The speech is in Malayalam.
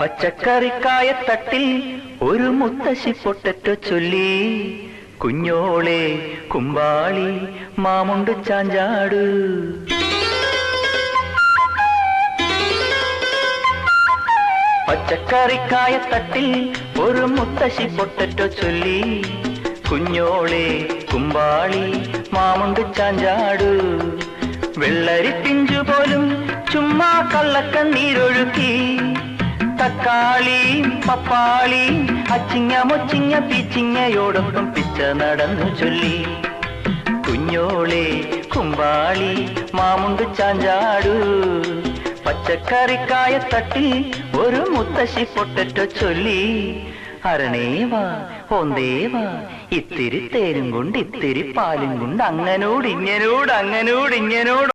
പച്ചക്കറിക്കായത്തട്ടിൽ ഒരു മുത്തശ്ശി പൊട്ടറ്റോ ചൊല്ലി. കുഞ്ഞോളെ കുമ്പാളി മാമുണ്ട് ചാഞ്ചാട്. പച്ചക്കറിക്കായത്തട്ടിൽ ഒരു മുത്തശ്ശി പൊട്ടറ്റോ ചൊല്ലി. കുഞ്ഞോളെ കുമ്പാളി മാമുണ്ട് ചാഞ്ചാട്. വെള്ളരി പിഞ്ചു പോലും ചുമ്മാ കള്ളക്കണ്ണീരൊഴുക്കി. തക്കാളി പപ്പാളി അച്ചിങ്ങ മൊച്ചിങ്ങ പീച്ചിങ്ങയോടൊപ്പം പിച്ച നടന്നു ചൊല്ലി. കുഞ്ഞോളെ കുമ്പാളി മാമുണ്ട് ചാഞ്ചാടു. പച്ചക്കറിക്കായ തട്ടി ഒരു മുത്തശ്ശി പൊട്ടറ്റോ ചൊല്ലി. അരണേവാ ഓന്തേവാ ഇത്തിരി തേരും കൊണ്ട് ഇത്തിരി പാലും കൊണ്ട് അങ്ങനോട് ഇങ്ങനോട് അങ്ങനോട് ഇങ്ങനോട്